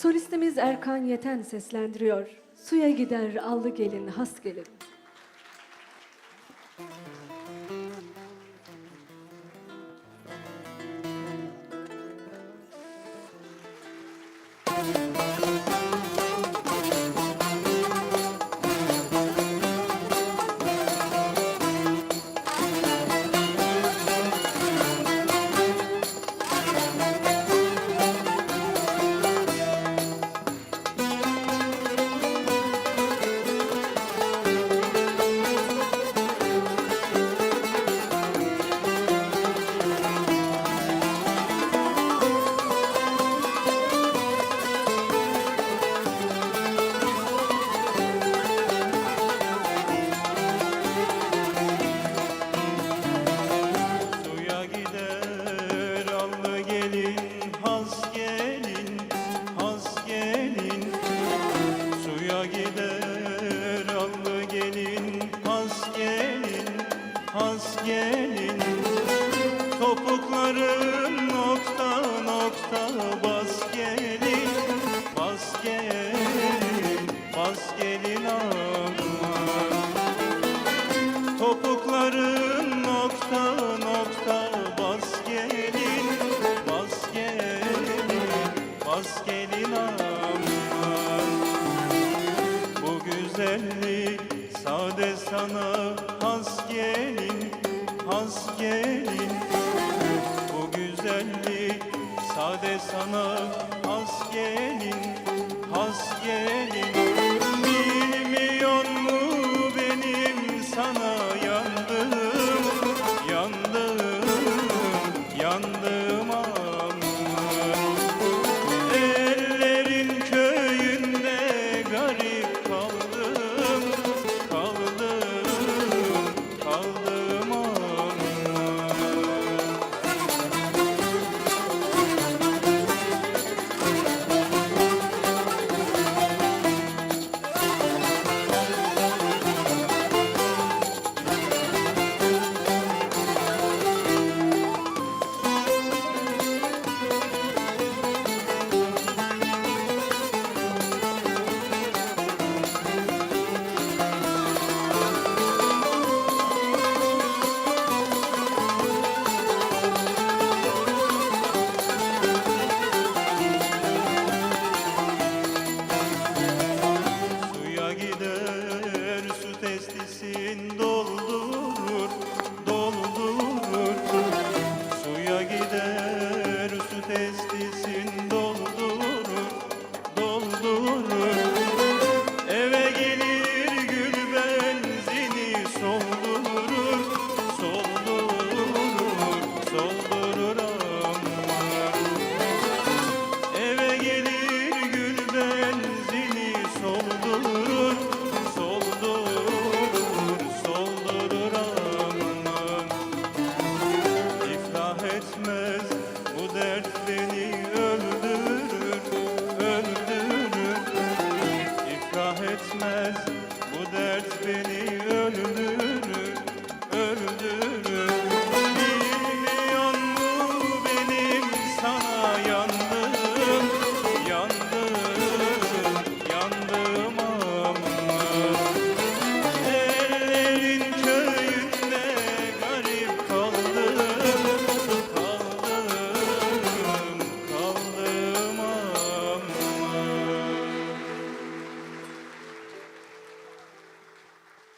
Solistimiz Erkan Yeten seslendiriyor. Suya gider allı gelin, has gelin. Suya has gelin. Topukların nokta nokta bas gelin, bas gelin, bas gelin aman. Topukların nokta nokta bas gelin, bas gelin, bas gelin aman. Bu güzellik sade sana has gelin, haz gelin. Bu güzellik sade sana haz gelin Haz gelin. Bilmiyor mu benim sana yandım Yandım, yandım destisin doldu єдині.